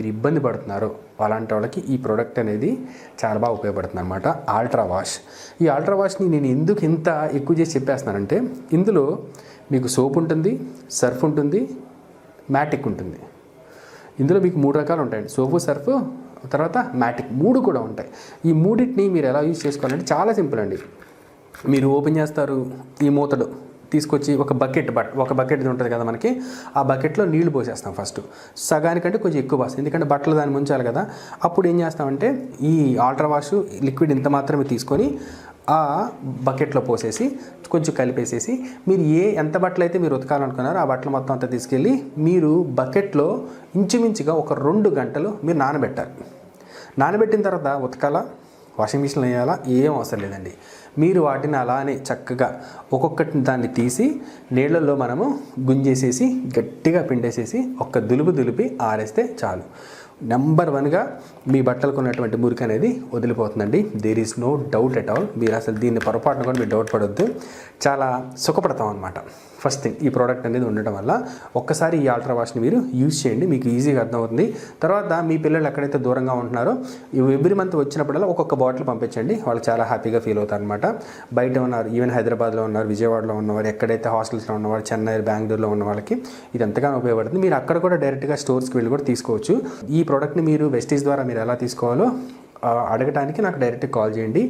మీరు ఇబ్బంది పడుతున్నారో అలాంటి వాళ్ళకి ఈ ప్రోడక్ట్ అనేది చాలా బాగా ఉపయోగపడుతుంది అనమాట ఆల్ట్రా వాష్ ఈ ఆల్ట్రా వాష్ని నేను ఎందుకు ఇంత ఎక్కువ చేసి చెప్పేస్తున్నానంటే ఇందులో మీకు సోప్ ఉంటుంది సర్ఫ్ ఉంటుంది మ్యాటిక్ ఉంటుంది. ఇందులో మీకు మూడు రకాలు ఉంటాయండి సోపు సర్ఫ్ తర్వాత మ్యాటిక్ మూడు కూడా ఉంటాయి. ఈ మూడింటిని మీరు ఎలా యూజ్ చేసుకోవాలంటే చాలా సింపుల్ అండి. మీరు ఓపెన్ చేస్తారు ఈ మూతడు తీసుకొచ్చి ఒక బకెట్ బట్ ఒక బకెట్ ఉంటుంది కదా మనకి ఆ బకెట్లో నీళ్ళు పోసేస్తాం ఫస్ట్. సగానికంటే కొంచెం ఎక్కువ పోస్తాం. ఎందుకంటే బట్టలు దాన్ని ముంచాలి కదా. అప్పుడు ఏం చేస్తామంటే ఈ ఆల్ట్రా వాష్ లిక్విడ్ ఇంత మాత్రమే తీసుకొని ఆ బకెట్లో పోసేసి కొంచెం కలిపేసేసి మీరు ఏ ఎంత బట్టలు అయితే మీరు ఉతకాలనుకున్నారో ఆ బట్టలు మొత్తం అంతా తీసుకెళ్ళి మీరు బకెట్లో ఇంచుమించుగా ఒక రెండు గంటలు మీరు నానబెట్టాలి. నానబెట్టిన తర్వాత ఉతకాల? వాషింగ్ మిషన్లో వేయాలా? ఏం అవసరం లేదండి. మీరు వాటిని అలానే చక్కగా ఒక్కొక్కటి దాన్ని తీసి నీళ్ళల్లో మనము గుంజేసేసి గట్టిగా పిండేసేసి ఒక్క దులుపు దులిపి ఆరేస్తే చాలు. నెంబర్ వన్గా మీ బట్టలకు ఉన్నటువంటి మురికి అనేది వదిలిపోతుందండి. There is no doubt at all మీరు అసలు దీన్ని పొరపాటున కూడా మీరు డౌట్ పడొద్దు. చాలా సుఖపడతాం అనమాట ఫస్ట్ థింగ్ ఈ ప్రోడక్ట్ అనేది ఉండటం వల్ల ఒక్కసారి ఈ ఆల్ట్రా వాష్ని మీరు యూజ్ చేయండి. మీకు ఈజీగా అర్థమవుతుంది. తర్వాత మీ పిల్లలు ఎక్కడైతే దూరంగా ఉంటున్నారో ఎవ్రీ మంత్ వచ్చినప్పుడల్లా ఒక్కొక్క బాటిల్ పంపించండి. వాళ్ళు చాలా హ్యాపీగా ఫీల్ అవుతారు అనమాట బయట ఉన్నారు ఈవెన్ హైదరాబాద్లో ఉన్నారు విజయవాడలో ఉన్నవారు ఎక్కడైతే హాస్టల్స్లో ఉన్నవారు చెన్నై బెంగళూరులో ఉన్న వాళ్ళకి ఇది ఎంతగానో ఉపయోగపడుతుంది. మీరు అక్కడ కూడా డైరెక్ట్గా స్టోర్స్కి వెళ్ళి కూడా తీసుకోవచ్చు. ఈ ప్రోడక్ట్ని మీరు వెస్టీస్ ద్వారా మీరు ఎలా తీసుకోవాలో అడగడానికి అడగటానికి నాకు డైరెక్ట్ కాల్ చేయండి.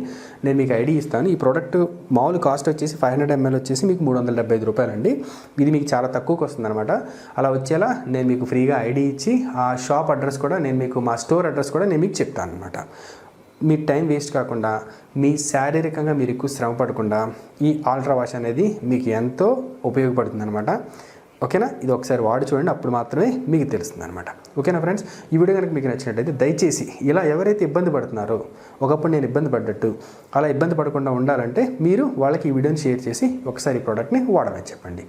నేను మీకు ఐడి ఇస్తాను. ఈ ప్రోడక్ట్ మామూలు కాస్ట్ వచ్చేసి ఫైవ్ హండ్రెడ్ ఎంఎల్ వచ్చేసి మీకు మూడు వందల డెబ్బై ఐదు రూపాయలండి. ఇది మీకు చాలా తక్కువకి వస్తుందన్నమాట. అలా వచ్చేలా నేను మీకు ఫ్రీగా ఐడి ఇచ్చి ఆ షాప్ అడ్రస్ కూడా నేను మీకు మా స్టోర్ అడ్రస్ కూడా నేను మీకు చెప్తాను అనమాట మీ టైం వేస్ట్ కాకుండా మీ శారీరకంగా మీరు ఎక్కువ శ్రమ పడకుండా ఈ ఆల్ట్రా వాష్ అనేది మీకు ఎంతో ఉపయోగపడుతుంది అనమాట ఓకేనా? ఇది ఒకసారి వాడి చూడండి అప్పుడు మాత్రమే మీకు తెలుస్తుంది అనమాట ఓకేనా ఫ్రెండ్స్? ఈ వీడియో కనుక మీకు నచ్చినట్టయితే దయచేసి ఇలా ఎవరైతే ఇబ్బంది పడుతున్నారో ఒకప్పుడు నేను ఇబ్బంది పడ్డట్టు అలా ఇబ్బంది పడకుండా ఉండాలంటే మీరు వాళ్ళకి ఈ వీడియోని షేర్ చేసి ఒకసారి ఈ ప్రోడక్ట్ని వాడమని చెప్పండి.